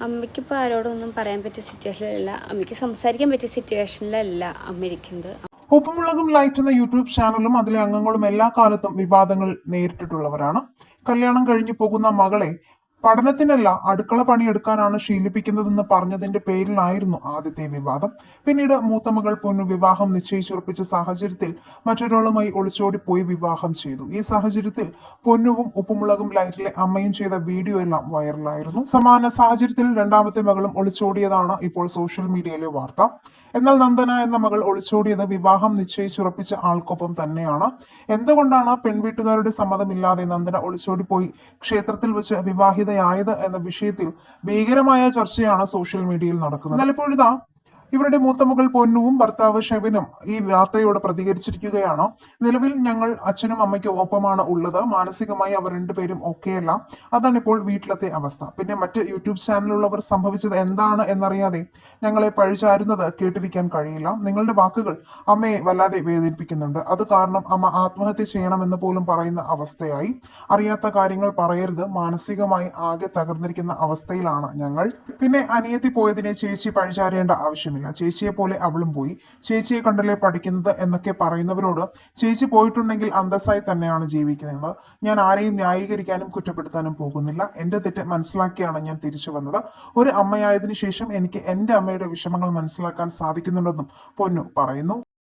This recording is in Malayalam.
അമ്മയ്ക്കിപ്പോൾ ആരോടൊന്നും പറയാൻ പറ്റിയ സിറ്റുവേഷനിലല്ല അമ്മയ്ക്ക് സംസാരിക്കാൻ പറ്റിയ സിറ്റുവേഷനിലല്ല അമ്മ ഇരിക്കുന്നത് ഉപ്പുമുളകും ലൈറ്റ് എന്ന യൂട്യൂബ് ചാനലും അതിലെ അംഗങ്ങളും എല്ലാ കാലത്തും വിവാദങ്ങൾ നേരിട്ടിട്ടുള്ളവരാണ്. കല്യാണം കഴിഞ്ഞു പോകുന്ന മകളെ പഠനത്തിനല്ല അടുക്കള പണിയെടുക്കാനാണ് ശീലിപ്പിക്കുന്നതെന്ന് പറഞ്ഞതിന്റെ പേരിലായിരുന്നു ആദ്യത്തെ വിവാദം. പിന്നീട് മൂത്ത മകൾ പൊന്നു വിവാഹം നിശ്ചയിച്ചുറപ്പിച്ച സാഹചര്യത്തിൽ മറ്റൊരാളുമായി ഒളിച്ചോടി പോയി വിവാഹം ചെയ്തു. ഈ സാഹചര്യത്തിൽ പൊന്നുവും ഉപ്പുമുളകും ലൈറ്റിലെ അമ്മയും ചെയ്ത വീഡിയോ എല്ലാം വൈറലായിരുന്നു. സമാന സാഹചര്യത്തിൽ രണ്ടാമത്തെ മകളും ഒളിച്ചോടിയതാണ് ഇപ്പോൾ സോഷ്യൽ മീഡിയയിലെ വാർത്ത. എന്നാൽ നന്ദന എന്ന മകൾ ഒളിച്ചോടിയത് വിവാഹം നിശ്ചയിച്ചുറപ്പിച്ച ആൾക്കൊപ്പം തന്നെയാണ്. എന്തുകൊണ്ടാണ് പെൺവീട്ടുകാരുടെ സമ്മതമില്ലാതെ നന്ദന ഒളിച്ചോടി പോയി ക്ഷേത്രത്തിൽ വെച്ച് വിവാഹിതയായത് എന്ന വിഷയത്തിൽ ഭീകരമായ ചർച്ചയാണ് സോഷ്യൽ മീഡിയയിൽ നടക്കുന്നത്. എന്നാൽ ഇപ്പോഴിതാ ഇവരുടെ മൂത്ത മകൾ പൊന്നുവും ഭർത്താവ് ഷെവിനും ഈ വാർത്തയോട് പ്രതികരിച്ചിരിക്കുകയാണ്. നിലവിൽ ഞങ്ങൾ അച്ഛനും അമ്മയ്ക്കും ഒപ്പമാണ് ഉള്ളത്. മാനസികമായി അവർ രണ്ടുപേരും ഒക്കെയല്ല. അതാണ് ഇപ്പോൾ വീട്ടിലത്തെ അവസ്ഥ. പിന്നെ മറ്റ് യൂട്യൂബ് ചാനലുള്ളവർ സംഭവിച്ചത് എന്താണ് എന്നറിയാതെ ഞങ്ങളെ പഴിചാരുന്നത് കേട്ടിരിക്കാൻ കഴിയില്ല. നിങ്ങളുടെ വാക്കുകൾ അമ്മയെ വല്ലാതെ വേദനിപ്പിക്കുന്നുണ്ട്. അത് കാരണം അമ്മ ആത്മഹത്യ ചെയ്യണമെന്ന് പോലും പറയുന്ന അവസ്ഥയായി. അറിയാത്ത കാര്യങ്ങൾ പറയരുത്. മാനസികമായി ആകെ തകർന്നിരിക്കുന്ന അവസ്ഥയിലാണ് ഞങ്ങൾ. പിന്നെ അനിയത്തി പോയതിനെ ചേച്ചി പഴിചാരേണ്ട ആവശ്യമില്ല. ചേച്ചിയെ പോലെ അവളും പോയി. ചേച്ചിയെ കണ്ടല്ലേ പഠിക്കുന്നത് എന്നൊക്കെ പറയുന്നവരോട് ചേച്ചി പോയിട്ടുണ്ടെങ്കിൽ അന്തസ്സായി തന്നെയാണ് ജീവിക്കുന്നത്. ഞാൻ ആരെയും ന്യായീകരിക്കാനും കുറ്റപ്പെടുത്താനും പോകുന്നില്ല. എന്റെ തെറ്റ് മനസ്സിലാക്കിയാണ് ഞാൻ തിരിച്ചു വന്നത്. ഒരു അമ്മയായതിനു ശേഷം എനിക്ക് എന്റെ അമ്മയുടെ വിഷമങ്ങൾ മനസ്സിലാക്കാൻ സാധിക്കുന്നുണ്ടെന്നും പൊന്നു പറയുന്നു.